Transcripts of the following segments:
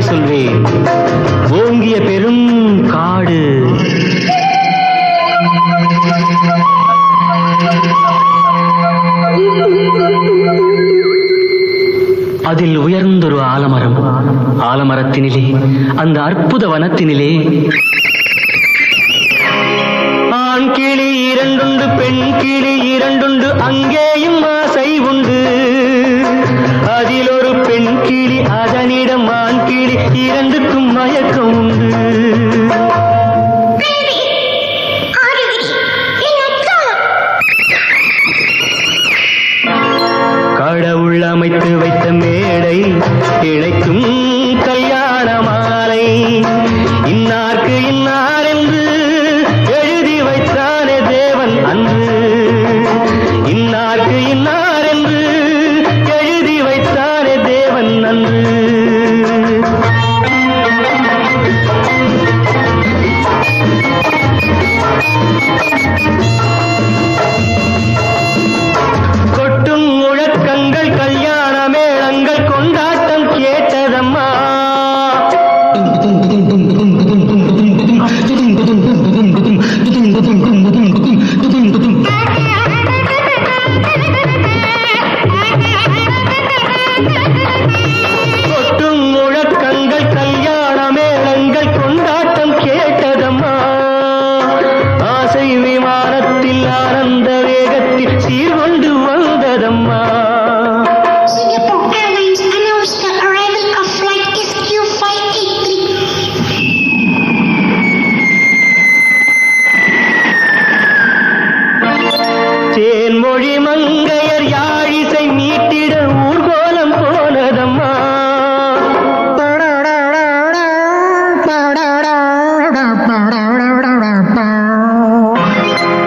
கதை சொல்வேன். ஓங்கிய பெரும் காடு. அதில் உயர்ந்தொரு ஆலமரம். ஆலமரத்தினிலே அந்த அற்புத வனத்தினிலே. ஆண் கிளி இரண்டுண்டு பெண் கிளி இரண்டுண்டு அங்கேயும் ஆசை உண்டு. அதில் ஒரு பெண் கிளி அதனிடம் இரண்டுக்கும் மயக்கம் உண்டு. தோழி மங்கையர் யாழிசை மீட்டிட ஊர்கோலம் போனதம்மா.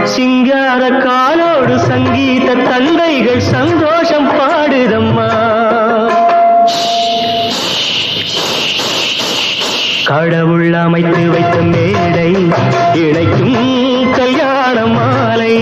சிங்கார காலோடு சங்கீத தந்தைகள் சந்தோஷம் பாடுதம்மா. கடவுள் அமைத்து வைத்த மேடை இணைக்கும் கல்யாண மாலை.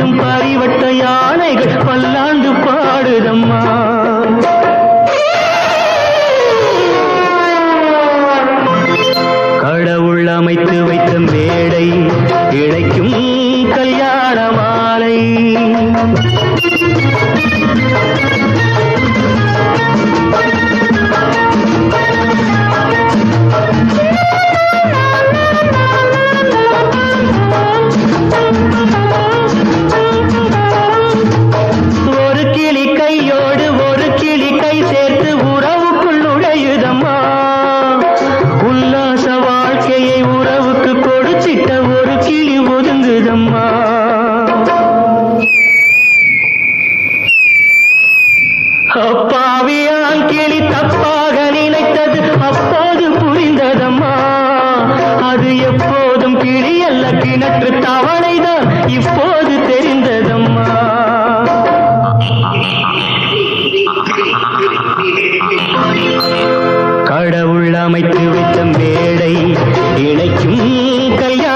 பறிவட்டையா போகும் கிளி கிணற்று தவளைதான் இப்போது தெரிந்ததம்மா. கடவுள் அமைத்து வைத்த மேடை இணைக்கும் கல்யாண